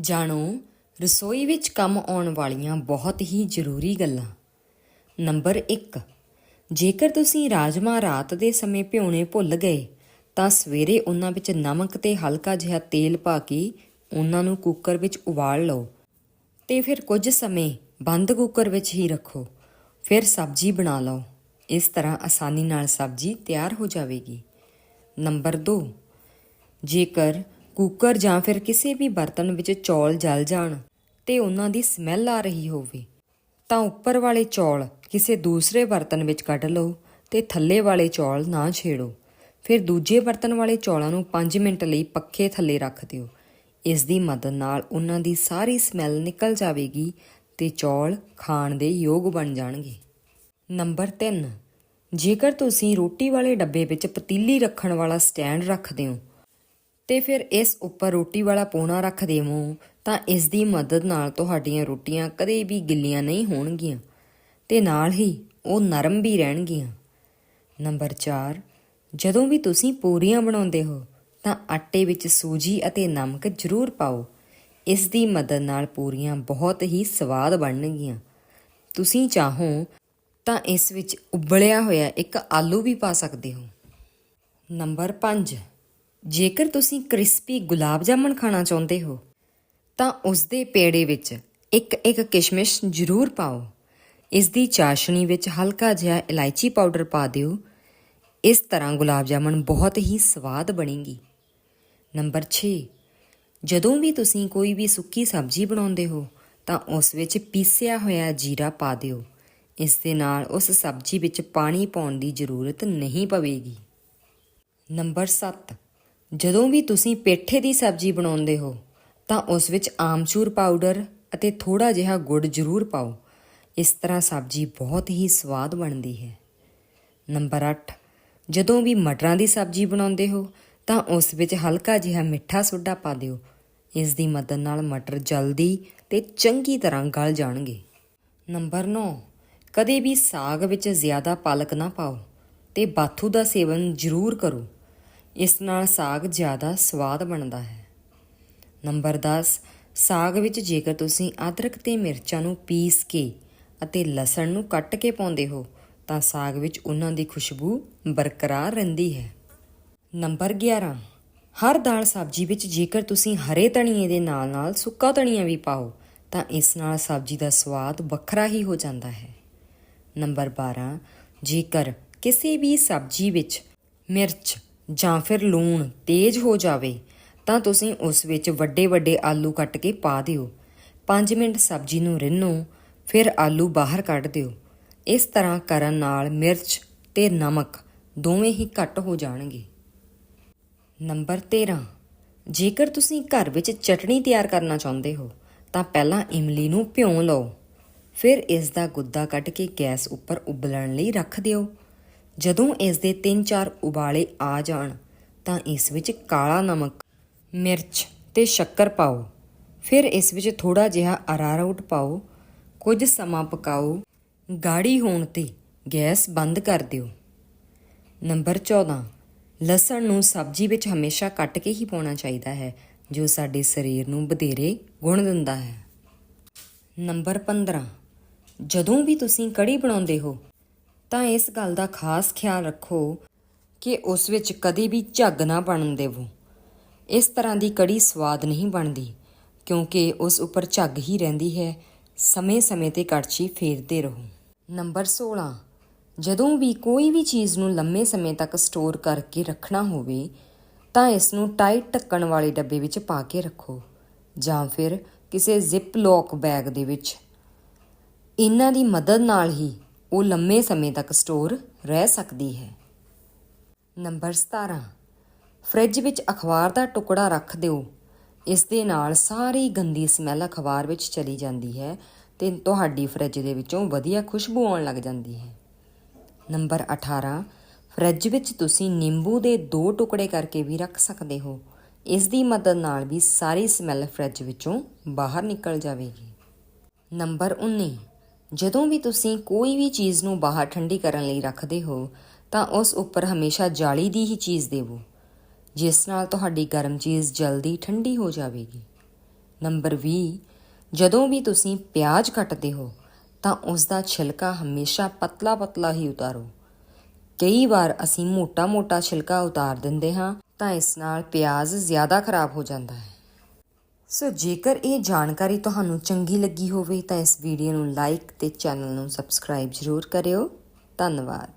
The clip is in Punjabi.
ਜਾਣੋ, ਰਸੋਈ ਵਿੱਚ ਕੰਮ ਆਉਣ ਵਾਲੀਆਂ ਬਹੁਤ ਹੀ ਜ਼ਰੂਰੀ ਗੱਲਾਂ। ਨੰਬਰ 1 ਜੇਕਰ ਤੁਸੀਂ ਰਾਜਮਾ ਰਾਤ ਦੇ ਸਮੇਂ ਭਿਉਣੇ ਭੁੱਲ ਗਏ, ਤਾਂ ਸਵੇਰੇ ਉਹਨਾਂ ਵਿੱਚ ਨਮਕ ਤੇ ਹਲਕਾ ਜਿਹਾ ਤੇਲ ਪਾ ਕੇ ਉਹਨਾਂ ਨੂੰ ਕੁੱਕਰ ਵਿੱਚ ਉਬਾਲ ਲਓ ਤੇ ਫਿਰ ਕੁਝ ਸਮੇਂ ਬੰਦ ਕੁੱਕਰ ਵਿੱਚ ਹੀ ਰੱਖੋ। ਫਿਰ ਸਬਜ਼ੀ ਬਣਾ ਲਓ। ਇਸ ਤਰ੍ਹਾਂ ਆਸਾਨੀ ਨਾਲ ਸਬਜ਼ੀ ਤਿਆਰ ਹੋ ਜਾਵੇਗੀ। ਨੰਬਰ 2 ਜੇਕਰ ਕੁੱਕਰ ਜਾਂ ਫਿਰ ਕਿਸੇ ਵੀ ਬਰਤਨ ਵਿੱਚ ਚੌਲ ਜਲ ਜਾਣ ਤੇ ਉਹਨਾਂ ਦੀ ਸਮੈਲ ਆ ਰਹੀ ਹੋਵੇ, ਤਾਂ ਉੱਪਰ ਵਾਲੇ ਚੌਲ ਕਿਸੇ ਦੂਸਰੇ ਬਰਤਨ ਵਿੱਚ ਕੱਢ ਲਓ ਤੇ ਥੱਲੇ ਵਾਲੇ ਚੌਲ ਨਾ ਛੇੜੋ। ਫਿਰ ਦੂਜੇ ਬਰਤਨ ਵਾਲੇ ਚੌਲਾਂ ਨੂੰ 5 ਮਿੰਟ ਲਈ ਪੱਖੇ ਥੱਲੇ ਰੱਖ ਦਿਓ। ਇਸ ਦੀ ਮਦਦ ਨਾਲ ਉਹਨਾਂ ਦੀ ਸਾਰੀ ਸਮੈਲ ਨਿਕਲ ਜਾਵੇਗੀ ਤੇ ਚੌਲ ਖਾਣ ਦੇ ਯੋਗ ਬਣ ਜਾਣਗੇ। ਨੰਬਰ 3 ਜੇਕਰ ਤੁਸੀਂ ਰੋਟੀ ਵਾਲੇ ਡੱਬੇ ਵਿੱਚ ਪਤੀਲੀ ਰੱਖਣ ਵਾਲਾ ਸਟੈਂਡ ਰੱਖਦੇ ਹੋ ਤੇ ਫਿਰ ਇਸ ਉੱਪਰ ਰੋਟੀ ਵਾਲਾ ਪੋਣਾ ਰੱਖ ਦੇਵੋ, ਤਾਂ ਇਸ ਦੀ ਮਦਦ ਨਾਲ ਤੁਹਾਡੀਆਂ ਰੋਟੀਆਂ ਕਦੇ ਵੀ ਗਿੱਲੀਆਂ ਨਹੀਂ ਹੋਣਗੀਆਂ। ਤੇ ਨਾਲ ਹੀ ਉਹ ਨਰਮ ਵੀ ਰਹਿਣਗੀਆਂ। ਨੰਬਰ 4 ਜਦੋਂ ਵੀ ਤੁਸੀਂ ਪੂਰੀਆਂ ਬਣਾਉਂਦੇ ਹੋ, ਤਾਂ ਆਟੇ ਵਿੱਚ ਸੂਜੀ ਅਤੇ ਨਮਕ ਜ਼ਰੂਰ ਪਾਓ। ਇਸ ਦੀ ਮਦਦ ਨਾਲ ਪੂਰੀਆਂ ਬਹੁਤ ਹੀ ਸਵਾਦ ਬਣਨਗੀਆਂ। ਤੁਸੀਂ ਚਾਹੋ ਤਾਂ ਇਸ ਵਿੱਚ ਉਬਲਿਆ ਹੋਇਆ ਇੱਕ ਆਲੂ ਵੀ ਪਾ ਸਕਦੇ ਹੋ। ਨੰਬਰ 5 ਜੇਕਰ ਤੁਸੀਂ ਕ੍ਰਿਸਪੀ ਗੁਲਾਬ ਜਾਮਣ ਖਾਣਾ ਚਾਹੁੰਦੇ ਹੋ, ਤਾਂ ਉਸ ਦੇ ਪੇੜੇ ਵਿੱਚ ਇੱਕ ਇੱਕ ਕਿਸ਼ਮਿਸ਼ ਜ਼ਰੂਰ ਪਾਓ। ਇਸ ਦੀ ਚਾਸ਼ਣੀ ਵਿੱਚ ਹਲਕਾ ਜਿਹਾ ਇਲਾਇਚੀ ਪਾਊਡਰ ਪਾ ਦਿਓ। ਇਸ ਤਰ੍ਹਾਂ ਗੁਲਾਬ ਜਾਮਣ ਬਹੁਤ ਹੀ ਸਵਾਦ ਬਣੇਗੀ। ਨੰਬਰ 6 ਜਦੋਂ ਵੀ ਤੁਸੀਂ ਕੋਈ ਵੀ ਸੁੱਕੀ ਸਬਜ਼ੀ ਬਣਾਉਂਦੇ ਹੋ, ਤਾਂ ਉਸ ਵਿੱਚ ਪੀਸਿਆ ਹੋਇਆ ਜੀਰਾ ਪਾ ਦਿਓ। ਇਸ ਦੇ ਨਾਲ ਉਸ ਸਬਜ਼ੀ ਵਿੱਚ ਪਾਣੀ ਪਾਉਣ ਦੀ ਜ਼ਰੂਰਤ ਨਹੀਂ ਪਵੇਗੀ। ਨੰਬਰ 7 ਜਦੋਂ ਵੀ ਤੁਸੀਂ ਪੇਠੇ ਦੀ ਸਬਜ਼ੀ ਬਣਾਉਂਦੇ ਹੋ, ਤਾਂ ਉਸ ਵਿੱਚ ਆਮਚੂਰ ਪਾਊਡਰ ਅਤੇ ਥੋੜਾ ਜਿਹਾ ਗੁੜ ਜ਼ਰੂਰ ਪਾਓ। ਇਸ ਤਰ੍ਹਾਂ ਸਬਜ਼ੀ ਬਹੁਤ ਹੀ ਸਵਾਦ ਬਣਦੀ ਹੈ। ਨੰਬਰ 8 ਜਦੋਂ ਵੀ ਮਟਰਾਂ ਦੀ ਸਬਜ਼ੀ ਬਣਾਉਂਦੇ ਹੋ, ਤਾਂ ਉਸ ਵਿੱਚ ਹਲਕਾ ਜਿਹਾ ਮਿੱਠਾ ਸੋਡਾ ਪਾ ਦਿਓ। ਇਸ ਦੀ ਮਦਦ ਨਾਲ ਮਟਰ ਜਲਦੀ ਤੇ ਚੰਗੀ ਤਰ੍ਹਾਂ ਗਲ ਜਾਣਗੇ। ਨੰਬਰ 9 ਕਦੇ ਵੀ ਸਾਗ ਵਿੱਚ ਜ਼ਿਆਦਾ ਪਾਲਕ ਨਾ ਪਾਓ ਤੇ ਬਾਥੂ ਦਾ ਸੇਵਨ ਜ਼ਰੂਰ ਕਰੋ। ਇਸ ਨਾਲ ਸਾਗ ਜ਼ਿਆਦਾ ਸਵਾਦ ਬਣਦਾ ਹੈ। ਨੰਬਰ 10 ਸਾਗ ਵਿੱਚ ਜੇਕਰ ਤੁਸੀਂ ਅਦਰਕ ਤੇ ਮਿਰਚਾਂ ਨੂੰ ਪੀਸ ਕੇ ਅਤੇ ਲਸਣ ਨੂੰ ਕੱਟ ਕੇ ਪਾਉਂਦੇ ਹੋ, ਤਾਂ ਸਾਗ ਵਿੱਚ ਉਹਨਾਂ ਦੀ ਖੁਸ਼ਬੂ ਬਰਕਰਾਰ ਰਹਿੰਦੀ ਹੈ। ਨੰਬਰ 11 ਹਰ ਦਾਲ ਸਬਜ਼ੀ ਵਿੱਚ ਜੇਕਰ ਤੁਸੀਂ ਹਰੇ ਧਨੀਏ ਦੇ ਨਾਲ-ਨਾਲ ਸੁੱਕਾ ਧਨੀਆ ਵੀ ਪਾਓ, ਤਾਂ ਇਸ ਨਾਲ ਸਬਜ਼ੀ ਦਾ ਸਵਾਦ ਵੱਖਰਾ ਹੀ ਹੋ ਜਾਂਦਾ ਹੈ। ਨੰਬਰ 12 ਜੇਕਰ ਕਿਸੇ ਵੀ ਸਬਜ਼ੀ ਵਿੱਚ ਮਿਰਚ ਜਾਂ ਫਿਰ ਲੂਣ ਤੇਜ਼ ਹੋ ਜਾਵੇ, ਤਾਂ ਤੁਸੀਂ ਉਸ ਵਿੱਚ ਵੱਡੇ ਵੱਡੇ ਆਲੂ ਕੱਟ ਕੇ ਪਾ ਦਿਓ। 5 ਮਿੰਟ ਸਬਜ਼ੀ ਨੂੰ ਰਿੰਨੋ, ਫਿਰ ਆਲੂ ਬਾਹਰ ਕੱਢ ਦਿਓ। ਇਸ ਤਰ੍ਹਾਂ ਕਰਨ ਨਾਲ ਮਿਰਚ ਤੇ ਨਮਕ ਦੋਵੇਂ ਹੀ ਘੱਟ ਹੋ ਜਾਣਗੇ। ਨੰਬਰ 13 ਜੇਕਰ ਤੁਸੀਂ ਘਰ ਵਿੱਚ ਚਟਣੀ ਤਿਆਰ ਕਰਨਾ ਚਾਹੁੰਦੇ ਹੋ, ਤਾਂ ਪਹਿਲਾਂ ਇਮਲੀ ਨੂੰ ਭਿਉਂ ਲਓ। ਫਿਰ ਇਸ ਦਾ ਗੁੱਦਾ ਕੱਢ ਕੇ ਗੈਸ ਉੱਪਰ ਉਬਲਣ ਲਈ ਰੱਖ ਦਿਓ। ਜਦੋਂ ਇਸ ਦੇ 3-4 ਉਬਾਲੇ ਆ ਜਾਣ, ਤਾਂ ਇਸ ਵਿੱਚ ਕਾਲਾ ਨਮਕ, ਮਿਰਚ ਤੇ ਸ਼ੱਕਰ ਪਾਓ। ਫਿਰ ਇਸ ਵਿੱਚ ਥੋੜਾ ਜਿਹਾ ਅਰਾਰੋਟ ਪਾਓ, ਕੁਝ ਸਮਾਂ ਪਕਾਓ ਗਾੜੀ ਹੋਣ ਤੇ ਗੈਸ ਬੰਦ ਕਰ ਦਿਓ। ਨੰਬਰ 14 ਲਸਣ ਨੂੰ ਸਬਜ਼ੀ ਵਿੱਚ ਹਮੇਸ਼ਾ ਕੱਟ ਕੇ ਹੀ ਪਾਉਣਾ ਚਾਹੀਦਾ ਹੈ, ਜੋ ਸਾਡੇ ਸਰੀਰ ਨੂੰ ਵਧੇਰੇ ਗੁਣ ਦਿੰਦਾ ਹੈ। ਨੰਬਰ 15 ਜਦੋਂ ਵੀ ਤੁਸੀਂ ਕੜੀ ਬਣਾਉਂਦੇ ਹੋ ਤਾਂ ਇਸ ਗੱਲ ਦਾ ਖਾਸ ਖਿਆਲ ਰੱਖੋ ਕਿ ਉਸ ਵਿੱਚ ਕਦੇ ਵੀ ਝੱਗ ਨਾ ਬਣਨ ਦੇਵੋ। ਇਸ ਤਰ੍ਹਾਂ ਦੀ ਕੜੀ ਸਵਾਦ ਨਹੀਂ ਬਣਦੀ, ਕਿਉਂਕਿ ਉਸ ਉੱਪਰ ਝੱਗ ਹੀ ਰਹਿੰਦੀ ਹੈ। ਸਮੇਂ-ਸਮੇਂ ਤੇ ਕੜਛੀ ਫੇਰਦੇ ਰਹੋ। ਨੰਬਰ 16 ਜਦੋਂ ਵੀ ਕੋਈ ਵੀ ਚੀਜ਼ ਨੂੰ ਲੰਮੇ ਸਮੇਂ ਤੱਕ ਸਟੋਰ ਕਰਕੇ ਰੱਖਣਾ ਹੋਵੇ, ਤਾਂ ਇਸ ਨੂੰ ਟਾਈਟ ਢੱਕਣ ਵਾਲੇ ਡੱਬੇ ਵਿੱਚ ਪਾ ਕੇ ਰੱਖੋ, ਜਾਂ ਫਿਰ ਕਿਸੇ ਜ਼ਿਪ ਲੌਕ ਬੈਗ ਦੇ ਵਿੱਚ। ਇਹਨਾਂ ਦੀ ਮਦਦ ਨਾਲ ਹੀ ਉਹ ਲੰਮੇ ਸਮੇਂ ਤੱਕ ਸਟੋਰ ਰਹਿ ਸਕਦੀ ਹੈ। ਨੰਬਰ 17 ਫ੍ਰਿਜ ਵਿੱਚ ਅਖਬਾਰ ਦਾ ਟੁਕੜਾ ਰੱਖ ਦਿਓ। ਇਸ ਦੇ ਨਾਲ ਸਾਰੀ ਗੰਦੀ ਸਮੈਲ ਅਖਬਾਰ ਵਿੱਚ ਚਲੀ ਜਾਂਦੀ ਹੈ ਤੇ ਤੁਹਾਡੀ ਫ੍ਰਿਜ ਦੇ ਵਿੱਚੋਂ ਵਧੀਆ ਖੁਸ਼ਬੂ ਆਉਣ ਲੱਗ ਜਾਂਦੀ ਹੈ। ਨੰਬਰ 18 ਫ੍ਰਿਜ ਵਿੱਚ ਤੁਸੀਂ ਨਿੰਬੂ ਦੇ ਦੋ ਟੁਕੜੇ ਕਰਕੇ ਵੀ ਰੱਖ ਸਕਦੇ ਹੋ। ਇਸ ਦੀ ਮਦਦ ਨਾਲ ਵੀ ਸਾਰੀ ਸਮੈਲ ਫ੍ਰਿਜ ਵਿੱਚੋਂ ਬਾਹਰ ਨਿਕਲ ਜਾਵੇਗੀ। ਨੰਬਰ 19 ਜਦੋਂ ਵੀ ਤੁਸੀਂ ਕੋਈ ਵੀ ਚੀਜ਼ ਨੂੰ ਬਾਹਰ ਠੰਡੀ ਕਰਨ ਲਈ ਰੱਖਦੇ ਹੋ, ਤਾਂ ਉਸ ਉੱਪਰ ਹਮੇਸ਼ਾ ਜਾਲੀ ਦੀ ਹੀ ਚੀਜ਼ ਦੇਵੋ, ਜਿਸ ਨਾਲ ਤੁਹਾਡੀ ਗਰਮ ਚੀਜ਼ ਜਲਦੀ ਠੰਡੀ ਹੋ ਜਾਵੇਗੀ। ਨੰਬਰ 20 ਜਦੋਂ ਵੀ ਤੁਸੀਂ ਪਿਆਜ਼ ਕੱਟਦੇ ਹੋ, ਤਾਂ ਉਸ ਦਾ ਛਿਲਕਾ ਹਮੇਸ਼ਾ ਪਤਲਾ-ਪਤਲਾ ਹੀ ਉਤਾਰੋ। ਕਈ ਵਾਰ ਅਸੀਂ ਮੋਟਾ-ਮੋਟਾ ਛਿਲਕਾ ਉਤਾਰ ਦਿੰਦੇ ਹਾਂ, ਤਾਂ ਇਸ ਨਾਲ ਪਿਆਜ਼ ਜ਼ਿਆਦਾ ਖਰਾਬ ਹੋ ਜਾਂਦਾ ਹੈ। ਸੋ ਜੇਕਰ ਇਹ ਜਾਣਕਾਰੀ ਤੁਹਾਨੂੰ ਚੰਗੀ ਲੱਗੀ ਹੋਵੇ ਤਾਂ ਇਸ ਵੀਡੀਓ ਨੂੰ ਲਾਈਕ ਤੇ ਚੈਨਲ ਨੂੰ ਸਬਸਕ੍ਰਾਈਬ ਜ਼ਰੂਰ ਕਰਿਓ। ਧੰਨਵਾਦ।